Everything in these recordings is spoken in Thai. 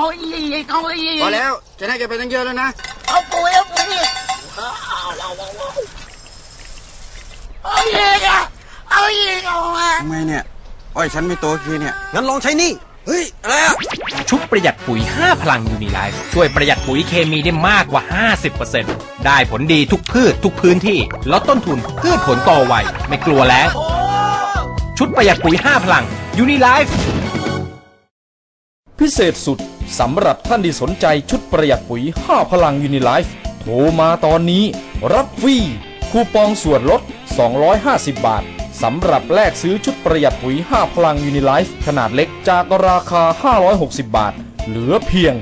เอาอีกเอาอีกพอแล้ว จะให้แกไปตั้งเยอะแล้วนะ เอาปุ๋ยเอาปุ๋ยอีกเอาเอาเอาเอาเอาอีกอะเอาอีกเอามาทำไมเนี่ยอ้อยฉันไม่โตทีเนี่ย งั้นลองใช้นี่ เฮ้ย อะไรอะ ชุดประหยัดปุ๋ย 5 พลังยูนิไลฟ์ช่วยประหยัดปุ๋ยเคมีได้มากกว่า 50%ได้ผลดีทุกพืชทุกพื้นที่ ลดต้นทุนพืชผลโตไวไม่กลัวแล้งชุดประหยัดปุ๋ย 5 พลังยูนิไลฟ์ พิเศษสุดสำหรับท่านที่สนใจชุดประหยัดปุ๋ย 5 พลังยูนิไลฟ์โทรมาตอนนี้ รับฟรีคูปองส่วนลด 250 บาท สำหรับแลกซื้อชุดประหยัดปุ๋ย 5 พลังยูนิไลฟ์ขนาดเล็กจากราคา 560 บาท เหลือเพียง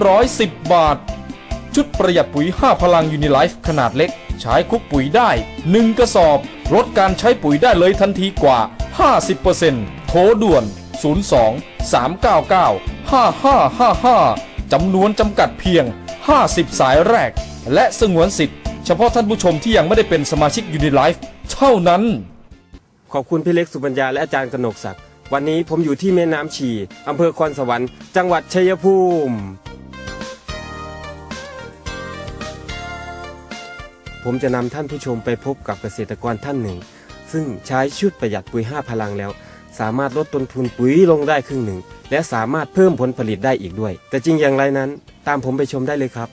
310 บาท ชุดประหยัดปุ๋ย 5 พลังยูนิไลฟ์ขนาดเล็ก ใช้คุกปุ๋ยได้ 1 กระสอบ ลดการใช้ปุ๋ยได้เลยทันทีกว่า 50%โทรด่วน02 399 5555 จำนวนจำกัดเพียง 50 สายแรก และสงวนสิทธิ์ เฉพาะท่านผู้ชมที่ยังไม่ได้เป็นสมาชิกยูนิไลฟ์เท่านั้น ขอบคุณพี่เล็กสุบัญญาและอาจารย์กนกศักดิ์วันนี้ผมอยู่ที่แม่น้ำชีอำเภอคอนสวรรค์จังหวัดชัยภูมิ ผมจะนำท่านผู้ชมไปพบกับเกษตรกรท่านหนึ่ง ซึ่งใช้ชุดประหยัดปุ๋ย 5 พลังแล้ว สามารถลดต้นทุนปุ๋ยลงได้ครึ่งหนึ่ง และสามารถเพิ่มผลผลิตได้อีกด้วย แต่จริงอย่างไรนั้น ตามผมไปชมได้เลยครับ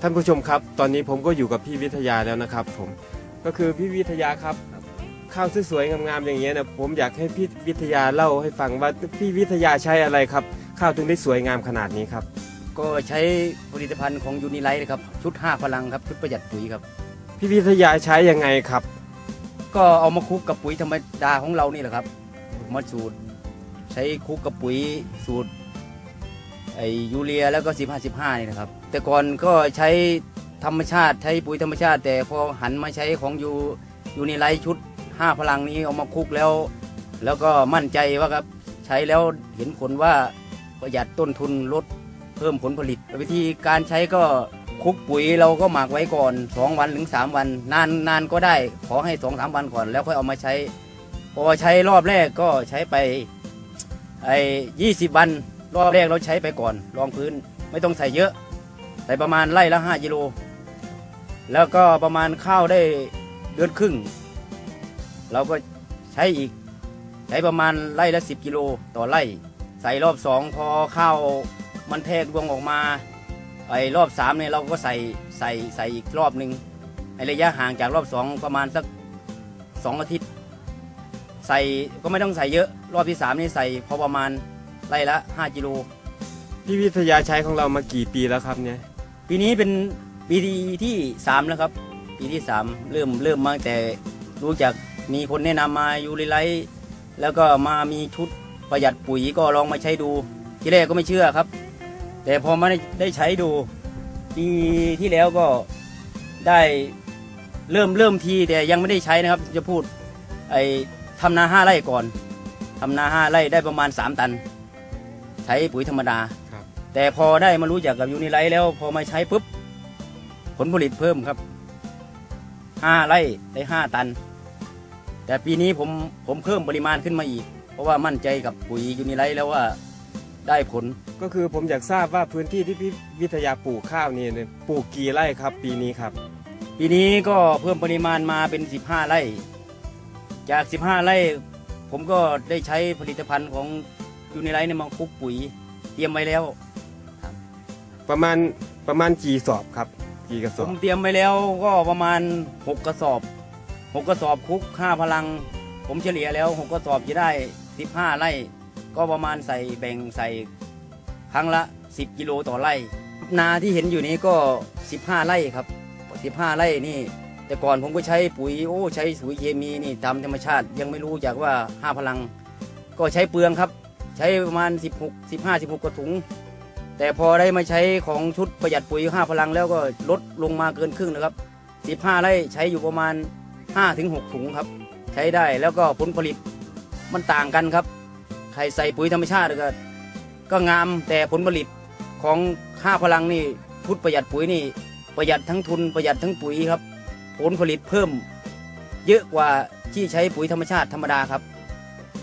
ท่านผู้ชมครับ ตอนนี้ผมก็อยู่กับพี่วิทยาแล้วนะครับ ผมก็คือพี่วิทยาครับข้าวสวยๆงามๆอย่างเงี้ยนะผมอยากให้พี่วิทยาเล่าให้ฟังว่าพี่วิทยาใช้อะไรครับ ข้าวถึงได้สวยงามขนาดนี้ครับ ก็ใช้ผลิตภัณฑ์ของยูนิไลท์นะครับชุด 5 พลังครับชุดประหยัดปุ๋ยครับ พี่วิทยาใช้ยังไงครับ ก็เอามาคลุกกับปุ๋ยธรรมดาของเรานี่แหละครับ มาสูตร ใช้คุกกับปุ๋ยสูตรไอยูเรียแล้วก็ 15 15 นี่นะครับ แต่ก่อนก็ใช้ธรรมชาติใช้ปุ๋ยธรรมชาติ แต่พอหันมาใช้ของยูยูนิไลท์ชุด 5 พลังนี้เอามาคุกแล้ว แล้วก็มั่นใจว่าครับใช้แล้วเห็นผลว่าประหยัดต้นทุนลดเพิ่มผลผลิต วิธีการใช้ก็คุกปุ๋ยเราก็หมักไว้ก่อน 2 วันถึง 3 วัน นานนานก็ได้ ขอให้2อสวันก่อนแล้วค่อยเอามาใช้ พอใช้รอบแรกก็ใช้ไปไอ้ยี่สิบวันรอบแรกเราใช้ไปก่อนรองพื้นไม่ต้องใส่เยอะใส่ประมาณไร่ละห้ากิโล แล้วก็ประมาณข้าวได้เดือนครึ่ง เราก็ใช้อีกใช้ประมาณไร่ละสิบกิโลต่อไร่ ใส่รอบสองพอข้าวมันแทกรวงออกมาไอ้รอบสามเนี่ยเราก็ใส่ใส่ใส่อีกรอบหนึ่งไอ้ระยะห่างจากรอบสองประมาณสักสองอาทิตย์ ใส่ก็ไม่ต้องใส่เยอะ รอบที่สามนี่ใส่พอประมาณไร่ละห้ากิโล พี่วิทยาใช้ของเรามากี่ปีแล้วครับเนี่ยปีนี้เป็นปีที่สามแล้วครับ ปีที่สามเริ่มเริ่มมาตั้งแต่รู้จักมีคนแนะนำมายูริไลท์แล้วก็มามีชุดประหยัดปุ๋ยก็ลองมาใช้ดูทีแรกก็ไม่เชื่อครับ แต่พอมาได้ได้ใช้ดูปีที่แล้วก็ได้เริ่มเริ่มทีแต่ยังไม่ได้ใช้นะครับ จะพูดไอ้ ทำนาห้าไร่ก่อนทำนาห้าไร่ได้ประมาณสามตัน ใช้ปุ๋ยธรรมดา ครับ แต่พอได้มารู้จักกับยูนิไลท์แล้วพอมาใช้ปุ๊บผลผลิตเพิ่มครับห้าไร่ได้ห้าตัน แต่ปีนี้ผมผมเพิ่มปริมาณขึ้นมาอีก เพราะว่ามั่นใจกับปุ๋ยยูนิไลท์แล้วว่าได้ผลก็คือผมอยากทราบว่าพื้นที่ที่พี่วิทยาปลูกข้าวนี่เนี่ยปลูกกี่ไร่ครับ ปีนี้ครับ ปีนี้ก็เพิ่มปริมาณมาเป็น 15 ไร่ จาก 15 ไร่ ผมก็ได้ใช้ผลิตภัณฑ์ของยูนิไลท์เนี่ยมาคลุกปุ๋ย เตรียมไว้แล้ว ประมาณประมาณกี่สอบครับ กี่กระสผอบมเตรียมไว้แล้วก็ประมาณ 6 กระสอบ 6 กระสอบคลุก 5 พลัง ผมเฉลี่ยแล้ว 6 กระสอบจะได้ 15 ไร่ ก็ประมาณใส่แบ่งใส่ครั้งละ 10 กิโลต่อไร่ นาที่เห็นอยู่นี้ก็ 15 ไร่ครับ 15 ไร่นี่ แต่ก่อนผมก็ใช้ปุ๋ยโอ้ใช้ปุ๋ยเคมีนี่ตามธรรมชาติ ยังไม่รู้จากว่า5พลัง ก็ใช้เปลืองครับ ใช้ประมาณ 16 15 16กระถุง แต่พอได้มาใช้ของชุดประหยัดปุ๋ย5พลังแล้วก็ลดลงมาเกินครึ่งนะครับ 15ไร่ใช้อยู่ประมาณ 5-6 ถุงครับ ใช้ได้แล้วก็ผลผลิตมันต่างกันครับใครใส่ปุ๋ยธรรมชาติก็ก็งามแต่ผลผลิตของ5พลังนี่ชุดประหยัดปุ๋ยนี่ประหยัดทั้งทุนประหยัดทั้งปุ๋ยครับ ผลผลิตเพิ่ม เยอะกว่าที่ใช้ปุ๋ยธรรมชาติธรรมดาครับ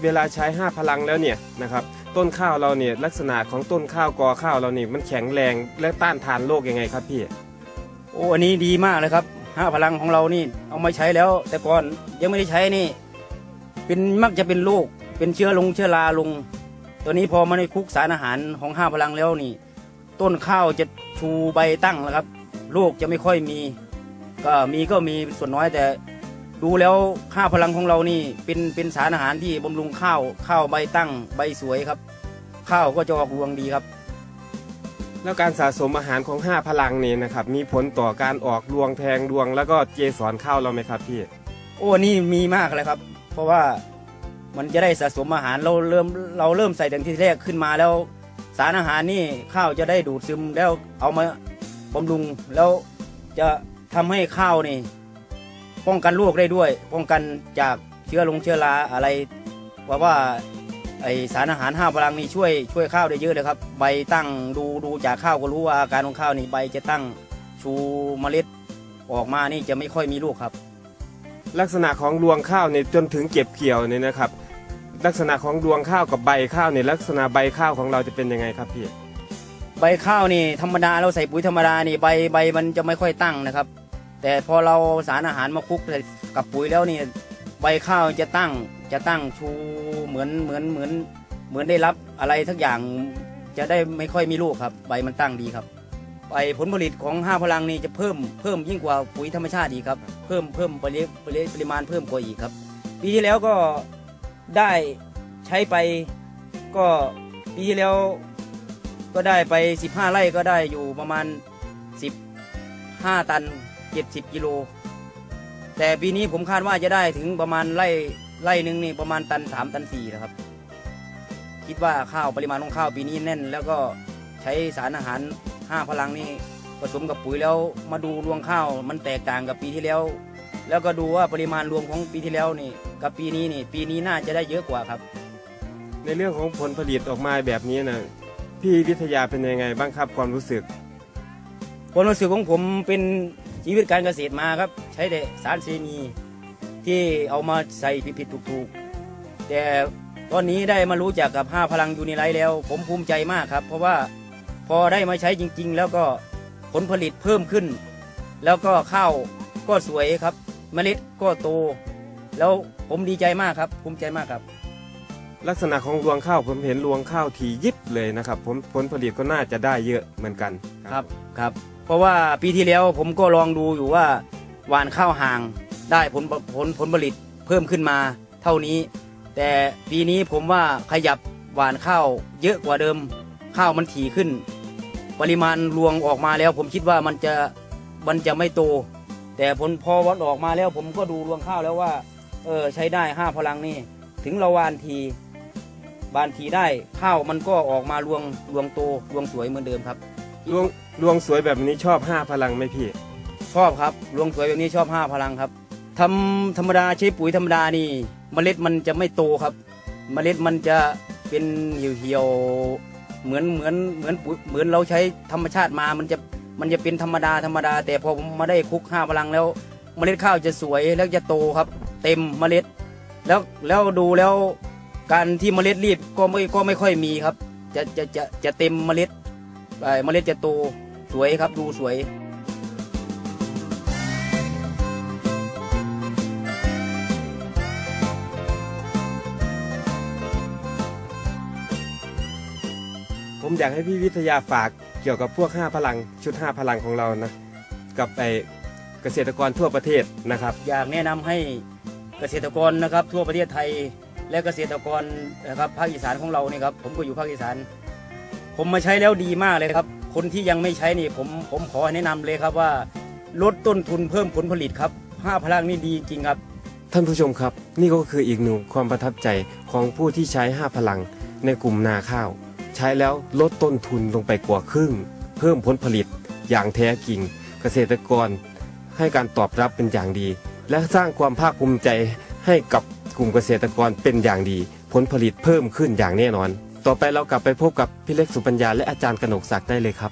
เวลาใช้ 5 พลังแล้วเนี่ยนะครับต้นข้าวเราเนี่ยลักษณะของต้นข้าวกอข้าวเรานี่มันแข็งแรงและต้านทานโรคยังไงครับพี่ โอ้อันนี้ดีมากเลยครับห้าพลังของเรานี่เอามาใช้แล้ว แต่ก่อนยังไม่ได้ใช้นี่ เป็นมักจะเป็นโรคเป็นเชื้อลงเชื้อราลง ตัวนี้พอมาในคุกสารอาหารของห้าพลังแล้วนี่ ต้นข้าวจะชูใบตั้งแล้วครับโรคจะไม่ค่อยมี ก็มีก็มีส่วนน้อยแต่ดูแล้วห้าพลังของเรานี่เป็นเป็นสารอาหารที่บำรุงข้าวข้าวใบตั้งใบสวยครับ ข้าวก็จะออกรวงดีครับ แล้วการสะสมอาหารของ 5 พลังนี่นะครับ มีผลต่อการออกรวงแทงรวง แล้วก็เจสรข้าวเราไหมครับพี่ โอ้นี่มีมากเลยครับ เพราะว่ามันจะได้สะสมอาหารเราเริ่มเราเริ่มใส่ตั้งที่แรกขึ้นมาแล้ว สารอาหารนี่ข้าวจะได้ดูดซึมแล้วเอามาบำรุงแล้วจะ ทำให้ข้าวนี่ ป้องกันโรคได้ด้วย ป้องกันจากเชื้อลงเชื้อราอะไรเพราะว่าไอสารอาหารห้าพลังนี่ช่วยช่วยข้าวได้เยอะเลยครับ ใบตั้งดูดูจากข้าวก็รู้ว่าอาการของข้าวนี่ใบจะตั้งชูเมล็ดออกมานี่จะไม่ค่อยมีลูกครับ ลักษณะของรวงข้าวเนี่ยจนถึงเก็บเกี่ยวเนี่ยนะครับ ลักษณะของรวงข้าวกับใบข้าวเนี่ยลักษณะใบข้าวของเราจะเป็นยังไงครับพี่ ใบข้าวนี่ธรรมดาเราใส่ปุ๋ยธรรมดานี่ใบใบมันจะไม่ค่อยตั้งนะครับ แต่พอเราสารอาหารมาคลุกใส่กับปุ๋ยแล้วนี่ใบข้าวจะตั้งจะตั้งชูเหมือนเหมือนเหมือนเหมือนได้รับอะไรทักอย่างจะได้ไม่ค่อยมีลูกครับ ใบมันตั้งดีครับใบผลผลิตของห้าพลังนี่จะเพิ่มเพิ่มยิ่งกว่าปุ๋ยธรรมชาติอีกครับ เพิ่มเพิ่มปริปริปริมาณเพิ่มกว่าอีกครับ ปีที่แล้วก็ได้ใช้ไปก็ปีที่แล้วก็ได้ไป 15 ไร่ก็ได้อยู่ประมาณ 15 ตัน 70กิโล แต่ปีนี้ผมคาดว่าจะได้ถึงประมาณไร่ไร่หนึ่งนี่ประมาณตัน3ตัน4นะครับ คิดว่าข้าวปริมาณของข้าวปีนี้แน่น แล้วก็ใช้สารอาหาร 5 พลังนี่ผสมกับปุ๋ยแล้วมาดูรวงข้าวมันแตกต่างกับปีที่แล้ว แล้วก็ดูว่าปริมาณรวมของปีที่แล้วนี่ กับปีนี้นี่ ปีนี้น่าจะได้เยอะกว่าครับ ในเรื่องของผลผลิตออกมาแบบนี้นะพี่วิทยาเป็นยังไงบ้างครับความรู้สึก ความรู้สึกของผมเป็น ชีวิตการเกษตรมาครับ ใช้แต่สารเคมีที่เอามาใส่ผิดๆถูกๆ แต่ตอนนี้ได้มารู้จักกับห้าพลังยูนิไลท์แล้ว ผมภูมิใจมากครับ เพราะว่าพอได้มาใช้จริง ๆ แล้วก็ผลผลิตเพิ่มขึ้น แล้วก็ข้าวก็สวยครับ เมล็ดก็โต แล้วผมดีใจมากครับ ภูมิใจมากครับ ลักษณะของรวงข้าวผมเห็นรวงข้าวถี่ยิบเลยนะครับผมผลผลิตก็น่าจะได้เยอะเหมือนกันครับครับ เพราะว่าปีที่แล้วผมก็ลองดูอยู่ว่าหวานข้าวห่างได้ผลผลผลผลิตเพิ่มขึ้นมาเท่านี้ แต่ปีนี้ผมว่าขยับหวานข้าวเยอะกว่าเดิม ข้าวมันถี่ขึ้น ปริมาณรวงออกมาแล้ว ผมคิดว่ามันจะมันจะไม่โต แต่ผลพอวัดออกมาแล้ว ผมก็ดูรวงข้าวแล้วว่า เออใช้ได้ห้าพลังนี่ถึงเราวานทีบานทีได้ข้าวมันก็ออกมารวงรวงโตรวงสวยเหมือนเดิมครับรวง รวงสวยแบบนี้ชอบ5พลังไหมพี่ชอบครับรวงสวยแบบนี้ชอบห้าพลังครับทำธรรมดาใช้ปุ๋ยธรรมดานี่เมล็ดมันจะไม่โตครับ เมล็ดมันจะเป็นเหี่ยวๆเหมือนเหมือนเหมือนปุ๋ยเหมือนเราใช้ธรรมชาติมามันจะมันจะเป็นธรรมดาธรรมดา แต่พอผมมาได้คลุกห้าพลังแล้ว เมล็ดข้าวจะสวยแล้วจะโตครับ เต็มเมล็ด แล้วแล้วดูแล้วการที่เมล็ดรีบก็ไม่ก็ไม่ค่อยมีครับ จะจะจะจะเต็มเมล็ดเอ่อเมล็ดจะโต วยครับดูสวยผมอยากให้พี่วิทยาฝากเกี่ยวกับพวก 5 พลังชุด 5 พลังของเรานะ กับไอเกษตรกรทั่วประเทศนะครับ อยากแนะนำให้เกษตรกรนะครับทั่วประเทศไทย และเกษตรกรนะครับภาคอีสานของเรานี่ครับผมก็อยู่ภาคอีสาน ผมมาใช้แล้วดีมากเลยครับ คนที่ยังไม่ใช้นี่ผมผมขอแนะนำเลยครับว่า ลดต้นทุนเพิ่มผลผลิตครับห้าพลังนี่ดีจริงครับ ท่านผู้ชมครับ นี่ก็คืออีกหนึ่งความประทับใจของผู้ที่ใช้ 5 พลังในกลุ่มนาข้าว ใช้แล้วลดต้นทุนลงไปกว่าครึ่ง เพิ่มผลผลิตอย่างแท้จริง เกษตรกรให้การตอบรับเป็นอย่างดี และสร้างความภาคภูมิใจให้กับกลุ่มเกษตรกรเป็นอย่างดี ผลผลิตเพิ่มขึ้นอย่างแน่นอน ต่อไปเรากลับไปพบกับพี่เล็กสุปัญญาและอาจารย์กนกศักดิ์ได้เลยครับ